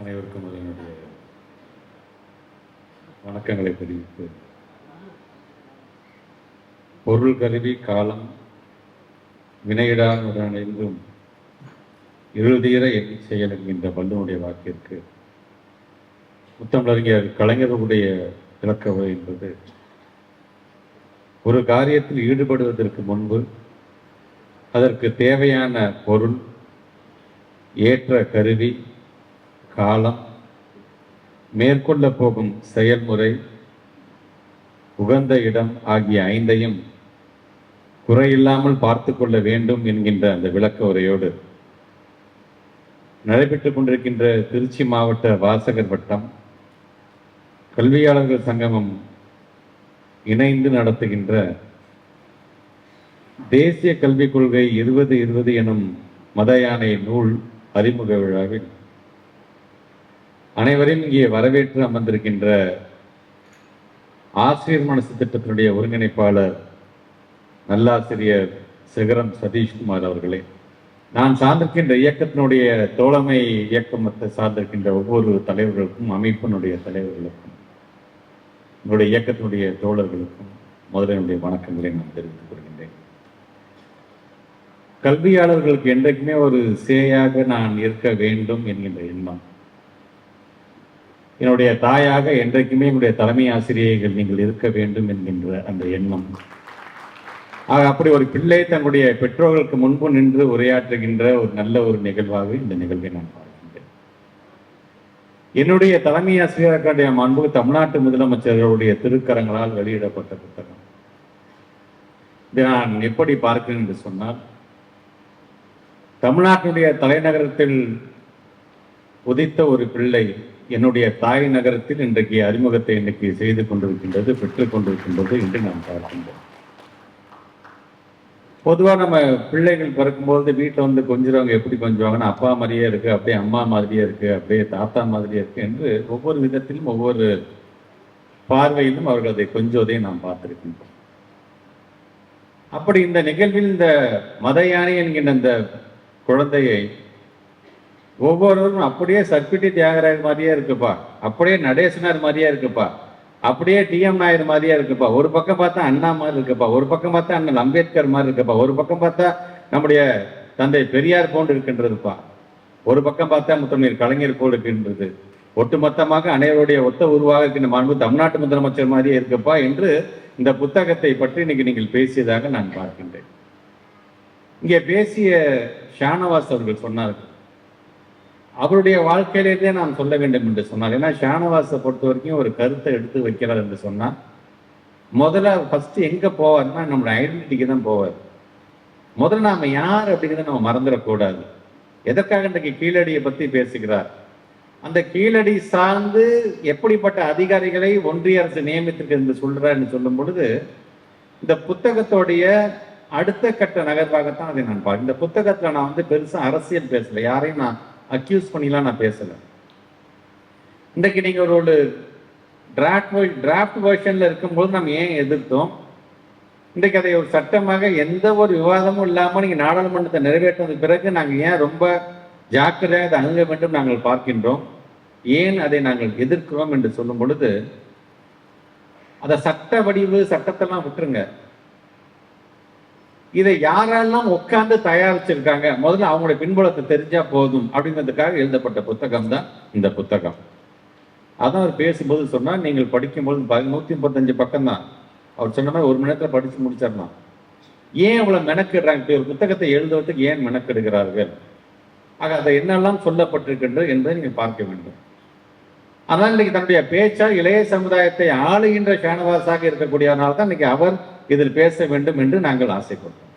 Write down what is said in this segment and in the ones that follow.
அனைவருக்கும் என்னுடைய வணக்கங்களை தெரிவித்து பொருள் கருவி காலம் வினையிடானுடன் என்றும் இருதீர எண்ணி செயல் என்கின்ற வல்லுனுடைய வாக்கிற்கு. முத்தமிழறிஞர் கலைஞர்களுடைய விளக்க என்பது ஒரு காரியத்தில் ஈடுபடுவதற்கு முன்பு அதற்கு தேவையான பொருள் ஏற்ற கருவி காலம் மேற்கொள்ள போகும் செயல்முறை உகந்த இடம் ஆகிய ஐந்தையும் குறையில்லாமல் பார்த்து கொள்ள வேண்டும் என்கின்ற அந்த விளக்க உரையோடு நடைபெற்றுக் கொண்டிருக்கின்ற திருச்சி மாவட்ட வாசகர் வட்டம் கல்வியாளர்கள் சங்கமம் இணைந்து நடத்துகின்ற தேசிய கல்விக் கொள்கை இருபது இருபது எனும் மதயானை நூல் அறிமுக விழாவில் அனைவரையும் இங்கே வரவேற்று அமர்ந்திருக்கின்ற ஆசிரியர் மனசு திட்டத்தினுடைய ஒருங்கிணைப்பாளர் நல்லாசிரியர் சிகரம் சதீஷ்குமார் அவர்களே. நான் சார்ந்திருக்கின்ற இயக்கத்தினுடைய தோழமை இயக்கமத்தை சார்ந்திருக்கின்ற ஒவ்வொரு தலைவர்களுக்கும் அமைப்பினுடைய தலைவர்களுக்கும் என்னுடைய இயக்கத்தினுடைய தோழர்களுக்கும் முதலினுடைய வணக்கங்களை நான் தெரிவித்துக் கொள்கின்றேன். கல்வியாளர்களுக்கு என்றைக்குமே ஒரு சேயாக நான் இருக்க வேண்டும் என்கின்ற எண்ணம் என்னுடைய தாயாக என்றைக்குமே என்னுடைய தலைமை ஆசிரியர்கள் நீங்கள் இருக்க வேண்டும் என்கின்ற அந்த எண்ணம். ஆக அப்படி ஒரு பிள்ளை தன்னுடைய பெற்றோர்களுக்கு முன்பு நின்று உரையாற்றுகின்ற ஒரு நல்ல ஒரு நிகழ்வாக இந்த நிகழ்வை நான் பார்க்கின்றேன். என்னுடைய தலைமை ஆசிரியர்களுடைய மாண்பு தமிழ்நாட்டு முதலமைச்சர்களுடைய திருக்கரங்களால் வெளியிடப்பட்ட புத்தகம். இதை நான் எப்படி பார்க்கிறேன் என்று சொன்னால் தமிழ்நாட்டினுடைய தலைநகரத்தில் உதித்த ஒரு பிள்ளை என்னுடைய தாய் நகரத்தில் இன்றைக்கு அறிமுகத்தை இன்னைக்கு செய்து கொண்டிருக்கின்றது பெற்றுக் கொண்டிருக்கின்றது என்று நாம் பார்க்கின்றோம். பொதுவாக நம்ம பிள்ளைகள் பிறக்கும்போது வீட்டில் வந்து கொஞ்சிறவங்க எப்படி கொஞ்சுவாங்கன்னா அப்பா மாதிரியே இருக்கு அப்படியே அம்மா மாதிரியே இருக்கு அப்படியே தாத்தா மாதிரியே இருக்கு என்று ஒவ்வொரு விதத்திலும் ஒவ்வொரு பார்வையிலும் அவர்கள் அதை கொஞ்சுவதை நாம் பார்த்திருக்கின்றோம். அப்படி இந்த நிகழ்வில் இந்த மத யானை என்கின்ற இந்த குழந்தையை ஒவ்வொருவரும் அப்படியே சர்பிட்டி தியாகராயர் மாதிரியே இருக்குப்பா. அப்படியே நடேசனார் மாதிரியே இருக்குப்பா. அப்படியே டிஎம் நாயர் மாதிரியே இருக்குப்பா. ஒரு பக்கம் பார்த்தா அண்ணா மாதிரி இருக்குப்பா. ஒரு பக்கம் பார்த்தா அண்ணன் அம்பேத்கர் மாதிரி இருக்குப்பா. ஒரு பக்கம் பார்த்தா நம்முடைய தந்தை பெரியார் போன்று இருக்கின்றதுப்பா. ஒரு பக்கம் பார்த்தா முத்தமிழ் கலைஞர் போல் இருக்கின்றது. ஒட்டுமொத்தமாக அனைவருடைய ஒத்த உருவாக இருக்கின்ற மாண்பு தமிழ்நாட்டு முதலமைச்சர் மாதிரியே இருக்குப்பா என்று இந்த புத்தகத்தை பற்றி இன்னைக்கு நீங்கள் பேசியதாக நான் பார்க்கின்றேன். இங்கே பேசிய ஷானவாஸ் அவர்கள் சொன்னார்கள். அவருடைய வாழ்க்கையிலேயே நான் சொல்ல வேண்டும் என்று சொன்னார். ஏன்னா ஷானவாஸை பொறுத்த வரைக்கும் ஒரு கருத்தை எடுத்து வைக்கிறார் என்று சொன்னால் முதல்ல ஃபர்ஸ்ட் எங்க போவார்னா நம்மளோட ஐடென்டிட்டிக்கு தான் போவார். முதல்ல நாம யார் அப்படிங்கிறத நம்ம மறந்துடக்கூடாது. எதற்காக இன்றைக்கு கீழடியை பத்தி பேசுகிறார்? அந்த கீழடி சார்ந்து எப்படிப்பட்ட அதிகாரிகளை ஒன்றிய அரசு நியமித்திருக்கு என்று சொல்றாருன்னு சொல்லும் பொழுது இந்த புத்தகத்தோடைய அடுத்த கட்ட நகர்வாகத்தான் அதை நான் பார்க்க இந்த புத்தகத்துல நான் வந்து பெருசா அரசியல் பேசல. யாரையும் நான் அக்யூஸ் பண்ணிலாம் நான் பேசல. இன்றைக்கு நீங்க ஒரு ஒரு டிராஃப்ட் டிராஃப்ட் வெர்ஷன்ல இருக்கும்போது நம்ம ஏன் எதிர்த்தோம்? இன்றைக்கு அதை ஒரு சட்டமாக எந்த ஒரு விவாதமும் இல்லாமல் நீங்க நாடாளுமன்றத்தை நிறைவேற்றினது பிறகு நாங்கள் ஏன் ரொம்ப ஜாக்கிரதையாக அதை அணுக வேண்டும் நாங்கள் பார்க்கின்றோம்? ஏன் அதை நாங்கள் எதிர்க்கிறோம் என்று சொல்லும் பொழுது அதை சட்ட வடிவு சட்டத்தெல்லாம் விட்டுருங்க. இதை யாரெல்லாம் உட்கார்ந்து தயாரிச்சிருக்காங்க? முதல்ல அவங்களுடைய பின்புலத்தை தெரிஞ்சா போதும் அப்படிங்கிறதுக்காக எழுதப்பட்ட புத்தகம் தான் இந்த புத்தகம். அதான் அவர் பேசும்போது சொன்னால் நீங்கள் படிக்கும்போது பாருங்க முப்பத்தஞ்சு பக்கம் தான் அவர் சொன்ன மாதிரி ஒரு மணி நேரத்தில் படித்து முடிச்சிடலாம். ஏன் அவ்வளோ மெனக்கிடுறாங்க? ஒரு புத்தகத்தை எழுதுவதற்கு ஏன் மெனக்கெடுகிறார்கள்? ஆக அதை என்னெல்லாம் சொல்லப்பட்டிருக்கின்றது என்பதை நீங்கள் பார்க்க வேண்டும். ஆனால் இன்னைக்கு தன்னுடைய பேச்சால் இளைய சமுதாயத்தை ஆளுகின்ற ஷானவாசாக இருக்கக்கூடியவனால் தான் இன்னைக்கு அவர் இதில் பேச வேண்டும் என்று நாங்கள் ஆசைப்பட்டோம்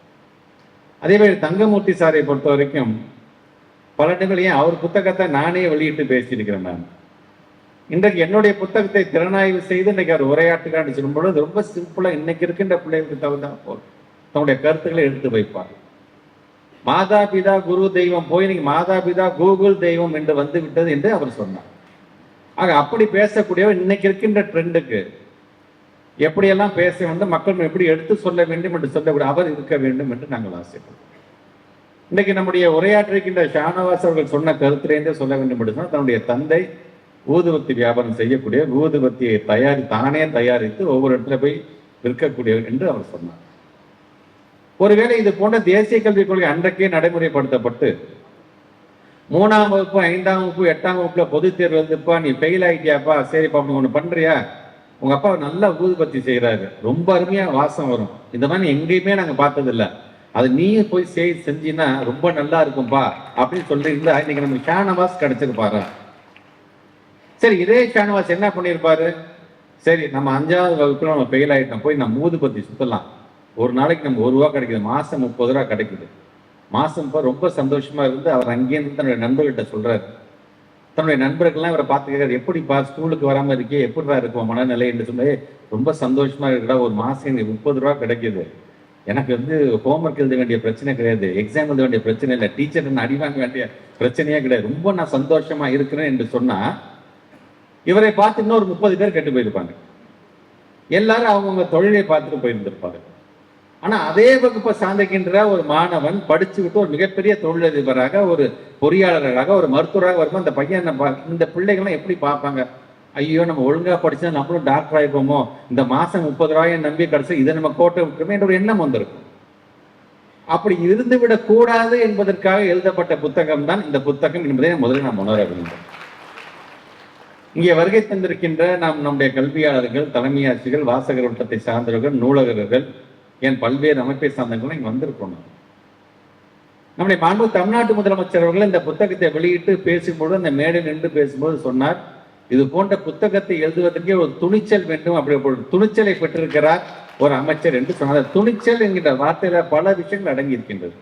அதே மாதிரி தங்கமூர்த்தி சாரை பொறுத்த வரைக்கும் பல இடங்கள் ஏன் அவர் புத்தகத்தை நானே வெளியிட்டு பேசியிருக்கிறேன் நான் இன்றைக்கு என்னுடைய புத்தகத்தை திறனாய்வு செய்து இன்னைக்கு அவர் உரையாற்றுகிறான்னு சொல்லும் பொழுது ரொம்ப சிம்பிளாக இன்னைக்கு இருக்கின்ற பிள்ளைகளுக்கு தகுந்தா போல் தன்னுடைய கருத்துக்களை எடுத்து வைப்பார். மாதா பிதா குரு தெய்வம் போய் இன்னைக்கு மாதா பிதா கூகுள் தெய்வம் என்று வந்து விட்டது என்று அவர் சொன்னார். ஆக அப்படி பேசக்கூடியவர் இன்னைக்கு இருக்கின்ற ட்ரெண்டுக்கு எப்படியெல்லாம் பேச வந்து மக்கள் எப்படி எடுத்து சொல்ல வேண்டும் என்று சொல்லக்கூடிய அவர் இருக்க வேண்டும் என்று நாங்கள் ஆசைப்படுறோம். இன்னைக்கு நம்முடைய உரையாற்றிருக்கின்ற ஷானவாஸ் அவர்கள் சொன்ன கருத்திலேருந்தே சொல்ல வேண்டும் என்று சொன்னால் தன்னுடைய தந்தை ஊதுபத்தி வியாபாரம் செய்யக்கூடிய ஊதுபத்தியை தயாரி தானே தயாரித்து ஒவ்வொரு இடத்துல போய் விற்கக்கூடியவர் என்று அவர் சொன்னார். ஒருவேளை இது போன்ற தேசிய கல்விக் கொள்கை அன்றைக்கே நடைமுறைப்படுத்தப்பட்டு மூணாம் வகுப்பு ஐந்தாம் வகுப்பு எட்டாம் வகுப்புல பொது தேர்வு வந்துப்பா நீ ஃபெயில் ஆயிட்டியாப்பா சரிப்பா ஒன்று பண்றியா? உங்க அப்பா நல்லா ஊதுபத்தி செய்யறாரு ரொம்ப அருமையா வாசம் வரும். இந்த மாதிரி எங்கேயுமே நாங்க பார்த்தது இல்ல அது நீயே போய் செய் செஞ்சின்னா ரொம்ப நல்லா இருக்கும்பா அப்படின்னு சொல்லியிருந்தா இன்னைக்கு நம்ம ஷானவாஸ் பாரு. சரி இதே ஷானவாஸ் என்ன பண்ணியிருப்பாரு? சரி நம்ம அஞ்சாவது வகுப்புல நம்ம ஃபெயில் ஆயிட்டோம். போய் நம்ம ஊதுபத்தி சுத்தலாம். ஒரு நாளைக்கு நம்ம ஒரு ரூபா கிடைக்குது. மாசம் முப்பது ரூபா கிடைக்குது. மாசம் இப்போ ரொம்ப சந்தோஷமா இருந்து அவர் அங்கேயிருந்து தன்னுடைய நண்பர்கிட்ட சொல்றாரு. தன்னுடைய நண்பர்கள்லாம் இவரை பார்த்து கேட்கறது எப்படிப்பா ஸ்கூலுக்கு வராம இருக்கே? எப்படிடா இருக்கும் மனநிலை என்று சொல்லி ரொம்ப சந்தோஷமா இருக்கடா. ஒரு மாசம் எனக்கு முப்பது ரூபா கிடைக்குது. எனக்கு வந்து ஹோம்ஒர்க் எழுத வேண்டிய பிரச்சனை கிடையாது. எக்ஸாம் எழுத வேண்டிய பிரச்சனை இல்லை. டீச்சர் என்ன அடி வாங்க வேண்டிய பிரச்சனையே கிடையாது. ரொம்ப நான் சந்தோஷமா இருக்கிறேன் என்று சொன்னா இவரை பார்த்து இன்னொரு முப்பது பேர் கெட்டு போயிருப்பாங்க. எல்லாரும் அவங்கவுங்க தொழிலை பார்த்துட்டு போயிருந்திருப்பாங்க. ஆனா அதே வகுப்பை சார்ந்திருக்கின்ற ஒரு மாணவன் படிச்சுக்கிட்டு ஒரு மிகப்பெரிய தொழிலதிபராக ஒரு பொறியாளர்களாக ஒரு மருத்துவராக வரும்போது அந்த பையன் இந்த பிள்ளைகள்லாம் எப்படி பார்ப்பாங்க? ஐயோ நம்ம ஒழுங்கா படிச்சா நம்மளும் டாக்டர் ஆகிப்போமோ இந்த மாசம் முப்பது ரூபாயை நம்பி கிடைச்சு இதை நம்ம கோட்டை விட்டுருமே என்ற ஒரு எண்ணம் வந்திருக்கும். அப்படி இருந்து விடக்கூடாது என்பதற்காக எழுதப்பட்ட புத்தகம் தான் இந்த புத்தகம் என்பதை முதலில் நாம் உணர வேண்டும். இங்கே வருகை தந்திருக்கின்ற நாம் நம்முடைய கல்வியாளர்கள் தலைமை வாசகர் வட்டத்தை சார்ந்தவர்கள் நூலகர்கள் என் பல்வேறு அமைப்பை சார்ந்தவர்கள் இங்கே வந்திருக்கோம். நம்முடைய மாண்பு தமிழ்நாட்டு முதலமைச்சர் அவர்கள் இந்த புத்தகத்தை வெளியிட்டு பேசும்போது அந்த மேடை நின்று பேசும்போது சொன்னார் இது போன்ற புத்தகத்தை எழுதுவதற்கே ஒரு துணிச்சல் வேண்டும். அப்படி ஒரு துணிச்சலை பெற்றிருக்கிறார் ஒரு அமைச்சர் என்று சொன்னார். துணிச்சல் என்கின்ற வார்த்தையில பல விஷயங்கள் அடங்கி இருக்கின்றது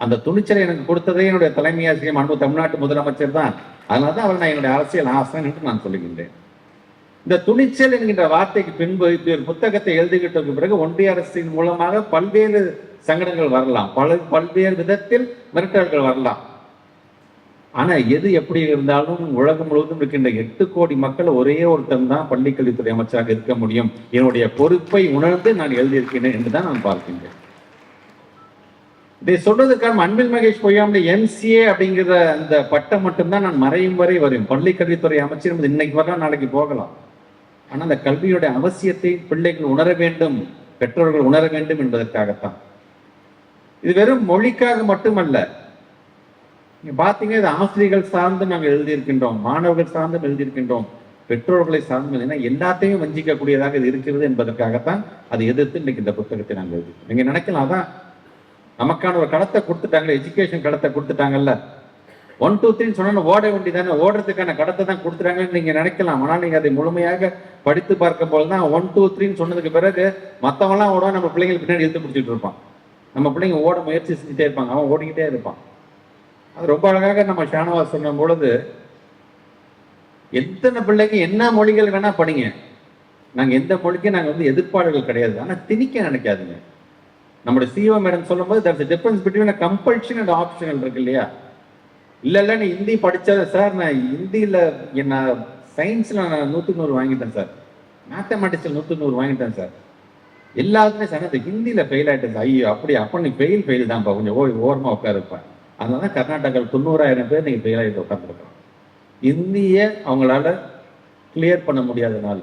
அந்த துணிச்சலை எனக்கு கொடுத்ததே என்னுடைய தலைமை ஆசிரியர் மாண்பு தமிழ்நாட்டு முதலமைச்சர் தான். அதனால தான் அவர் நான் என்னுடைய அரசியல் ஆசன் என்று நான் சொல்லுகின்றேன் இந்த துணிச்சல் என்கின்ற வார்த்தைக்கு பின்பு புத்தகத்தை எழுதிக்கிட்டதுக்கு பிறகு ஒன்றிய அரசின் மூலமாக பல்வேறு சங்கடங்கள் வரலாம். பல பல்வேறு விதத்தில் மிரட்டல்கள் வரலாம். ஆனா எது எப்படி இருந்தாலும் உலகம் முழுவதும் இருக்கின்ற எட்டு கோடி மக்கள் ஒரே ஒருத்தன் தான் பள்ளிக்கல்வித்துறை அமைச்சராக இருக்க முடியும். என்னுடைய பொறுப்பை உணர்ந்து நான் எழுதியிருக்கிறேன் என்று தான் நான் பார்க்கின்றேன். இதை சொல்றதுக்கான அன்பில் மகேஷ் பொய்யாமலே எம்சிஏ அப்படிங்கிற அந்த பட்டம் மட்டும்தான் நான் மறையும் வரை வரும். பள்ளிக்கல்வித்துறை அமைச்சர் இன்னைக்கு வரலாம் நாளைக்கு போகலாம். ஆனா அந்த கல்வியோட அவசியத்தை பிள்ளைகள் உணர வேண்டும் பெற்றோர்கள் உணர வேண்டும் என்பதற்காகத்தான். இது வெறும் மொழிக்காக மட்டுமல்ல. நீங்க பாத்தீங்கன்னா இது ஆசிரியர்கள் சார்ந்து நாங்கள் எழுதியிருக்கின்றோம் மாணவர்கள் சார்ந்தும் எழுதியிருக்கின்றோம் பெற்றோர்களை சார்ந்து ஏன்னா எல்லாத்தையும் வஞ்சிக்கக்கூடியதாக இது இருக்கிறது என்பதற்காகத்தான் அதை எதிர்த்து இன்னைக்கு இந்த புத்தகத்தை நாங்கள் எழுதி நீங்க நினைக்கலாம் அதான் நமக்கான ஒரு கடத்தை கொடுத்துட்டாங்களே எஜுகேஷன் கடத்தை கொடுத்துட்டாங்கல்ல. ஒன் டூ த்ரீ சொன்னா ஓட வேண்டியதானே? ஓடுறதுக்கான கடத்தை தான் கொடுத்துட்டாங்கன்னு நீங்க நினைக்கலாம். ஆனால் நீங்க அதை முழுமையாக படித்து பார்க்கும் போது தான் ஒன் டூ த்ரீன்னு சொன்னதுக்கு பிறகு மற்றவெல்லாம் ஓடுவான் நம்ம பிள்ளைங்களுக்கு பின்னாடி எழுத்து பிடிச்சிட்டு இருப்பான் நம்ம பிள்ளைங்க ஓட முயற்சி செஞ்சுட்டே இருப்பாங்க. அவன் ஓடிக்கிட்டே இருப்பான். அது ரொம்ப அழகாக நம்ம ஷானவாஸ் சொன்ன பொழுது எத்தனை பிள்ளைங்க என்ன மொழிகள் வேணா படிங்க. நாங்கள் எந்த மொழிக்கும் நாங்கள் வந்து எதிர்ப்பாளர்கள் கிடையாது. ஆனால் திணிக்க நினைக்காதுங்க. நம்முடைய சிஓ மேடம் சொல்லும்போது that's difference between compulsion and optional இருக்கு இல்லையா? இல்லை இல்லை நீ ஹிந்தி படிச்சத சார் நான் ஹிந்தியில் என்ன சயின்ஸில் நான் நூற்றி நூறு வாங்கிட்டேன் சார் மேத்தமெட்டிக்ஸில் நூற்றி நூறு வாங்கிட்டேன் சார் எல்லாத்துலயும் சார் அந்த ஹிந்தியில ஃபெயில் ஆயிட்டு ஐயோ அப்படி அப்ப நீ ஃபெயில் ஃபெயில் தான்ப்பா. கொஞ்சம் ஓய் ஓரமாக உட்காருப்பேன் அதனால கர்நாடகாவில் தொண்ணூறாயிரம் பேர் நீங்கள் ஃபெயில் ஆகிட்டு உட்காந்துருக்கோம் இந்திய அவங்களால கிளியர் பண்ண முடியாதனால.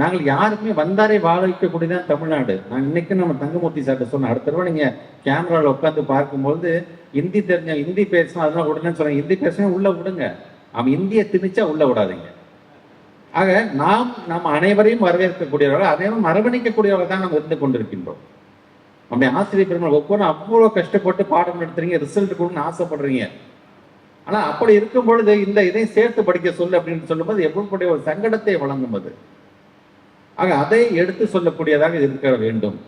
நாங்கள் யாருக்குமே வந்தாரே வாழ வைக்கக்கூடியதான் தமிழ்நாடு. நான் இன்னைக்கு நம்ம தங்கமூர்த்தி சார்ட்ட சொன்னேன். அடுத்த தடவை நீங்க கேமராவில் உட்காந்து பார்க்கும்போது ஹிந்தி தெரிஞ்ச ஹிந்தி பேசணும் அதெல்லாம் உடனே சொன்னாங்க. ஹிந்தி பேசுனா உள்ள விடுங்க. அவன் இந்தியை திணிச்சா உள்ள விடாதீங்க. ஆக நாம் நாம் அனைவரையும் வரவேற்கக்கூடியவர்கள் அனைவரும் அரவணைக்கக்கூடியவர்கள் தான் நாம் இருந்து கொண்டிருக்கின்றோம். நம்முடைய ஆசிரியர் பெருமாள் ஒவ்வொரு அவ்வளோ கஷ்டப்பட்டு பாடம் நடத்துறீங்க ரிசல்ட் கொடுன்னு ஆசைப்படுறீங்க. ஆனால் அப்படி இருக்கும் பொழுது இந்த இதையும் சேர்த்து படிக்க சொல்லு அப்படின்னு சொல்லும்போது எப்படிப்பட்ட ஒரு சங்கடத்தை வழங்கும் அது. ஆக அதை எடுத்து சொல்லக்கூடியதாக இருக்க வேண்டும்.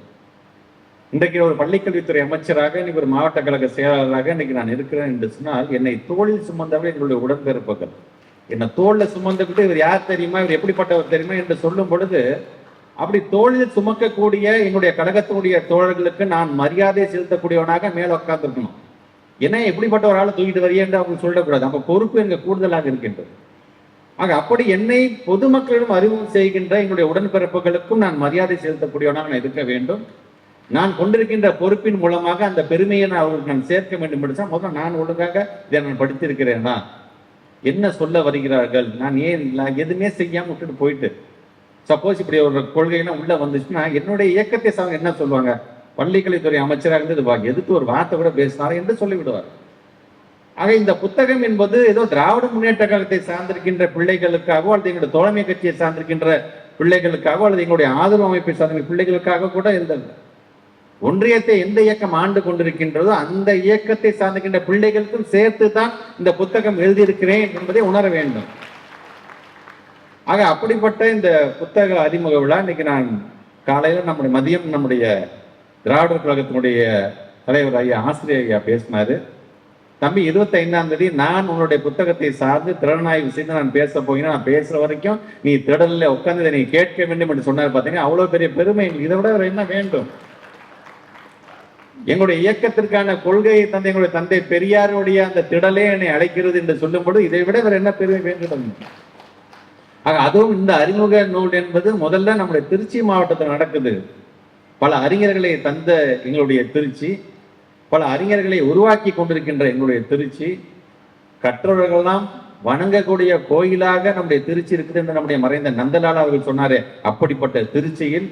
இன்றைக்கு ஒரு பள்ளிக்கல்வித்துறை அமைச்சராக இன்னைக்கு ஒரு மாவட்ட கழக செயலாளராக இன்னைக்கு நான் இருக்கிறேன் என்று சொன்னால் என்னை தோளில் சுமந்தவர்கள் எங்களுடைய உடன்பிறப்புகள். என்னை தோல்ல சுமந்துக்கிட்டு இவர் யார் தெரியுமா? இவர் எப்படிப்பட்டவர் தெரியுமா? என்று சொல்லும் பொழுது அப்படி தோளில் சுமக்கக்கூடிய என்னுடைய கழகத்தினுடைய தோழர்களுக்கு நான் மரியாதை செலுத்தக்கூடியவனாக மேல உட்கார்ந்துருக்கணும். ஏன்னா எப்படிப்பட்ட ஒரு ஆளை தூக்கிட்டு வரையே என்று அவங்க சொல்லக்கூடாது. அப்ப பொறுப்பு எங்க கூடுதலாக இருக்கின்றது. ஆக அப்படி என்னை பொதுமக்களிடம் அறிமுகம் செய்கின்ற என்னுடைய உடன்பிறப்புகளுக்கும் நான் மரியாதை செலுத்தக்கூடியவனாக நான் இருக்க வேண்டும். நான் கொண்டிருக்கின்ற பொறுப்பின் மூலமாக அந்த பெருமையை நான் அவர்களுக்கு நான் சேர்க்க வேண்டும் என்று முதல்ல நான் ஒழுங்காக இதை நான் படித்திருக்கிறேனா என்ன சொல்ல வருகிறார்கள்? நான் ஏன் நான் எதுவுமே செய்யாம விட்டுட்டு போயிட்டு சப்போஸ் இப்படி ஒரு கொள்கையெல்லாம் உள்ள வந்துச்சுன்னா என்னுடைய இயக்கத்தை சார் என்ன சொல்லுவாங்க பள்ளிக்கலைத்துறை அமைச்சராக இருந்தது இது வா- எதுக்கு ஒரு வார்த்தை கூட பேசினார் என்று சொல்லிவிடுவார். ஆக இந்த புத்தகம் என்பது ஏதோ திராவிட முன்னேற்ற கழகத்தை சார்ந்திருக்கின்ற பிள்ளைகளுக்காகவோ அல்லது எங்களுடைய தோழமை கட்சியை சார்ந்திருக்கின்ற பிள்ளைகளுக்காகவோ அல்லது எங்களுடைய ஆதரவு அமைப்பை சார்ந்த பிள்ளைகளுக்காக கூட இருந்தது. ஒன்றியத்தை எந்த இயக்கம் ஆண்டு கொண்டிருக்கின்றதோ அந்த இயக்கத்தை சார்ந்திருக்கின்ற பிள்ளைகளுக்கும் சேர்த்து தான் இந்த புத்தகம் எழுதியிருக்கிறேன் என்பதை உணர வேண்டும். ஆக அப்படிப்பட்ட இந்த புத்தக அறிமுக விழா இன்னைக்கு நான் காலையில் நம்முடைய மதியம் நம்முடைய திராவிடர் கழகத்தினுடைய தலைவர் ஐயா ஆசிரியர் ஐயா பேசினாரு. தம்பி இருபத்தி ஐந்தாம் தேதி நான் உன்னுடைய புத்தகத்தை சார்ந்து திறனாய்வு செய்து நான் பேச போகிறேன். நான் பேசுற வரைக்கும் நீ திடலில் உட்கார்ந்து நீ கேட்க வேண்டும் என்று சொன்னார். பார்த்தீங்கன்னா அவ்வளோ பெரிய பெருமை. இதை விட வேற என்ன வேண்டும்? எங்களுடைய இயக்கத்திற்கான கொள்கையை தந்தை எங்களுடைய தந்தை பெரியாருடைய அந்த திடலே என்னை அழைக்கிறது என்று சொல்லும்போது இதை விட வேற என்ன பெருமை வேண்டும் ஆக அதுவும் இந்த அறிமுக நூல் என்பது முதல்ல நம்முடைய திருச்சி மாவட்டத்தில் நடக்குது. பல அறிஞர்களை தந்த எங்களுடைய திருச்சி பல அறிஞர்களை உருவாக்கி கொண்டிருக்கின்ற எங்களுடைய திருச்சி கற்றவர்கள்லாம் வணங்கக்கூடிய கோயிலாக நம்முடைய திருச்சி இருக்குது என்று நம்முடைய மறைந்த நந்தலால் அவர்கள் சொன்னாரே அப்படிப்பட்ட திருச்சியில்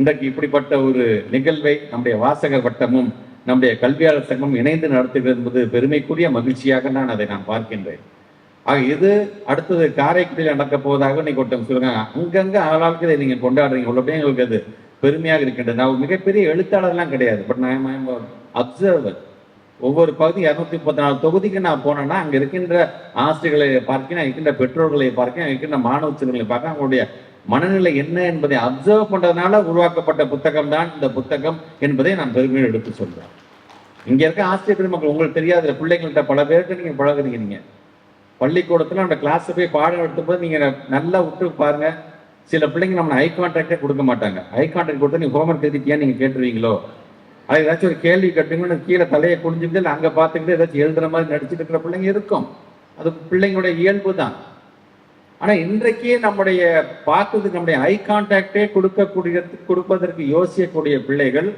இன்றைக்கு இப்படிப்பட்ட ஒரு நிகழ்வை நம்முடைய வாசகர் வட்டமும் நம்முடைய கல்வியாளர் சங்கமும் இணைந்து நடத்துகிறது என்பது பெருமைக்குரிய மகிழ்ச்சியாக நான் அதை நான் பார்க்கின்றேன். ஆக இது அடுத்தது காரைக்குடியில் நடக்க போவதாக இன்னைக்கு ஒருத்தவங்க சொல்லுங்க. அங்கங்கே ஆளாளுக்கு இதை நீங்கள் கொண்டாடுறீங்க. உள்ளபடியே எங்களுக்கு அது பெருமையாக இருக்கின்றது. நான் மிகப்பெரிய எழுத்தாளர்லாம் கிடையாது. பட் நான் அப்சர்வர் ஒவ்வொரு பகுதி இரநூத்தி முப்பத்தி நாலு தொகுதிக்கு நான் போனேன்னா அங்கே இருக்கின்ற ஆசிரியர்களை பார்க்கிறேன் இருக்கின்ற பெற்றோர்களை பார்க்கிறேன் இருக்கின்ற மாணவ சிறுவர்களை பார்க்க அவங்களுடைய மனநிலை என்ன என்பதை அப்சர்வ் பண்றதுனால உருவாக்கப்பட்ட புத்தகம் தான் இந்த புத்தகம் என்பதை நான் பெருமையோடு எடுத்து சொல்றேன். இங்க இருக்க ஆசிரியர் பெருமக்கள் உங்களுக்கு தெரியாத பிள்ளைங்கள்ட்ட பல பேருக்கு நீங்க பழகுறீங்க நீங்க. பள்ளிக்கூடத்துல அந்த கிளாஸ் போய் பாடம் எடுத்தபோது நீங்க நல்லா விட்டு பாருங்க. சில பிள்ளைங்க நம்ம ஐ கான்டாக்டே கொடுக்க மாட்டாங்க. ஐ கான்டாக்ட் கொடுத்தா நீங்க ஹோம்ஒர்க் எழுதிட்டியா நீங்க கேட்டுருவீங்களோ? அது ஏதாச்சும் ஒரு கேள்வி கட்டுங்கன்னு கீழே தலையை குனிஞ்சுட்டு அங்கே பார்த்துக்கிட்டு ஏதாச்சும் எழுதுற மாதிரி நடிச்சுட்டு இருக்கிற பிள்ளைங்க இருக்கும். அது பிள்ளைங்களுடைய இயல்பு தான் ஆனா இன்றைக்கே நம்முடைய பார்த்ததுக்கு நம்முடைய ஐ கான்டாக்டே கொடுக்கக்கூடிய கொடுப்பதற்கு யோசிக்கக்கூடிய பிள்ளைகள்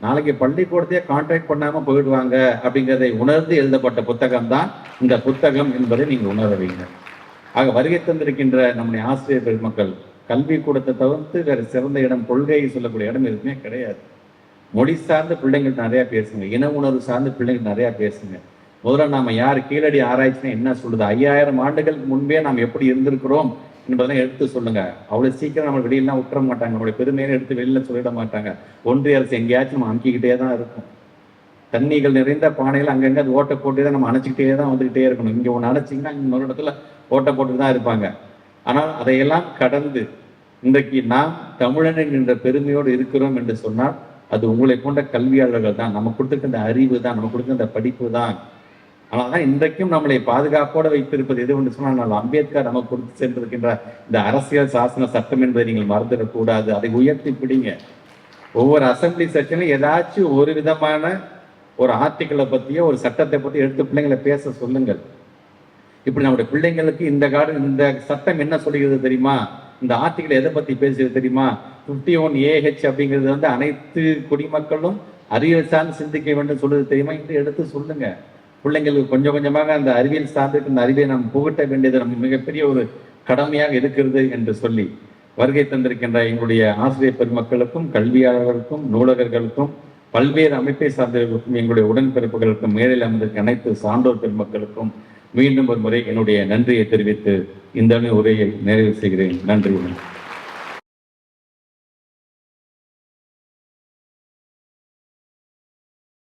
நாளைக்கு பள்ளிக்கூடத்தையே கான்டாக்ட் பண்ணாம போயிடுவாங்க அப்படிங்கிறதை உணர்ந்து எழுதப்பட்ட புத்தகம் தான் இந்த புத்தகம் என்பதை நீங்க உணரவீங்க ஆக வருகை தந்திருக்கின்ற நம்முடைய ஆசிரியர் பெருமக்கள் கல்வி கூடத்தை தவிர்த்து வேற சிறந்த இடம் கொள்கையை சொல்லக்கூடிய இடம் எதுவுமே கிடையாது. மொழி சார்ந்த பிள்ளைங்கள் நிறைய பேசுங்க இன உணர்வு சார்ந்த பிள்ளைங்கள் நிறைய பேசுங்க. முதல்ல நாம யார் கீழடி ஆராய்ச்சினா என்ன சொல்லுது? ஐயாயிரம் ஆண்டுகளுக்கு முன்பே நாம் எப்படி இருந்திருக்கிறோம் என்பதெல்லாம் எடுத்து சொல்லுங்க. அவ்வளவு சீக்கிரம் நம்ம வெளியெல்லாம் விட்டுற மாட்டாங்க. நம்மளுடைய பெருமையை எடுத்து வெளியில சொல்லிட மாட்டாங்க. ஒன்றிய அரசு எங்கேயாச்சும் நம்ம அமுக்கிக்கிட்டே தான் இருக்கும். தண்ணிகள் நிறைந்த பானையில அங்கங்க அது ஓட்டை போட்டு தான் நம்ம அணைச்சிக்கிட்டே தான் வந்துகிட்டே இருக்கணும். இங்க ஒன்று அணைச்சிங்கன்னா இன்னொரு இடத்துல ஓட்டை போட்டு தான் இருப்பாங்க. ஆனால் அதையெல்லாம் கடந்து இன்றைக்கு நாம் தமிழன் என்கின்ற பெருமையோடு இருக்கிறோம் என்று சொன்னால் அது உங்களை போன்ற கல்வியாளர்கள் தான். நம்ம கொடுத்துருக்க அந்த அறிவு தான். நம்ம கொடுக்கின்ற படிப்பு தான். ஆனால் தான் இன்றைக்கும் நம்மளை பாதுகாப்போடு வைத்திருப்பது எது என்று சொன்னால் நான் அம்பேத்கர் நமக்கு கொடுத்து சென்றிருக்கின்ற இந்த அரசியல் சாசன சட்டம் என்பதை நீங்கள் மறந்துடக்கூடாது. அதை உயர்த்தி பிடிங்க. ஒவ்வொரு அசம்பிளி செஷன்லையும் ஏதாச்சும் ஒரு விதமான ஒரு ஆர்டிக்கிளை பத்தியோ ஒரு சட்டத்தை பத்தி எடுத்து பிள்ளைங்களை பேச சொல்லுங்கள். இப்படி நம்முடைய பிள்ளைங்களுக்கு இந்த காடு இந்த சட்டம் என்ன சொல்லுகிறது தெரியுமா? இந்த ஆர்டிக்கிள் எதை பத்தி பேசுகிறது தெரியுமா? 51 ஒன் ஏஹெச் அப்படிங்கிறது வந்து அனைத்து குடிமக்களும் அறிவியல் சார்ந்து சிந்திக்க வேண்டும் சொல்றது தெரியுமா? என்று எடுத்து சொல்லுங்க. பிள்ளைங்களுக்கு கொஞ்சம் கொஞ்சமாக அந்த அறிவியல் சார்ந்து இந்த அறிவை நாம் புகட்ட வேண்டியது நம்ம மிகப்பெரிய ஒரு கடமையாக இருக்கிறது என்று சொல்லி வருகை தந்திருக்கின்ற எங்களுடைய ஆசிரியர் பெருமக்களுக்கும் கல்வியாளர்களுக்கும் நூலகர்களுக்கும் பல்வேறு அமைப்பை சார்ந்தவர்களுக்கும் எங்களுடைய உடன்பிறப்புகளுக்கும் மேலில் அமர்ந்திருக்க அனைத்து சான்றோர் பெருமக்களுக்கும் மீண்டும் ஒரு முறை என்னுடைய நன்றியை தெரிவித்து இந்த உரையை நிறைவு செய்கிறேன். நன்றி.